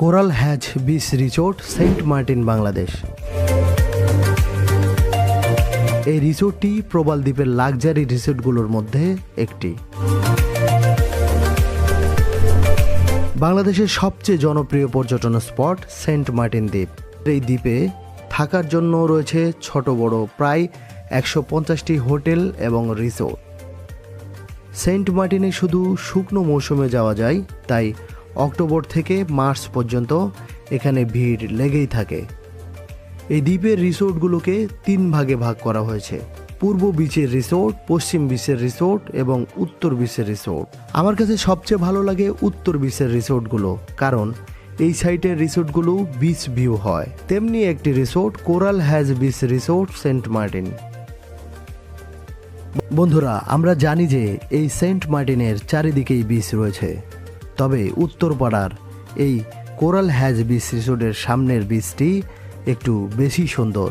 Coral haze beach resort saint Martin, Bangladesh. এই রিসোর্টটি প্রবাল দ্বীপের লাক্সারি রিসোর্টগুলোর মধ্যে একটি। বাংলাদেশের সবচেয়ে জনপ্রিয় পর্যটন স্পট সেন্ট মার্টিন দ্বীপ। এই দ্বীপে থাকার জন্য রয়েছে ছোট, বড় প্রায় একশো পঞ্চাশটি হোটেল এবং রিসোর্ট। সেন্ট মার্টিনে শুধু শুকনো মৌসুমে যাওয়া যায়, তাই অক্টোবর থেকে মার্চ পর্যন্ত এখানে ভিড় লেগেই থাকে। এই দ্বীপের রিসোর্টগুলোকে তিন ভাগে ভাগ করা হয়েছে। পূর্ব বিচের রিসোর্ট, পশ্চিম বিচের রিসোর্ট এবং উত্তর বিচের রিসোর্ট। আমার কাছে সবচেয়ে ভালো লাগে উত্তর বিচের রিসোর্টগুলো, কারণ এই সাইটের রিসোর্টগুলো বিচ ভিউ হয়। তেমনি একটি resort coral haze beach resort, saint Martin. বন্ধুরা, আমরা জানি যে এই সেন্ট মার্টিনের চারিদিকেই বিচ রয়েছে। তবে উত্তরপাড়ার এই কোরাল হ্যাজ বিচ রিসোর্টের সামনের বিচটি একটু বেশি সুন্দর।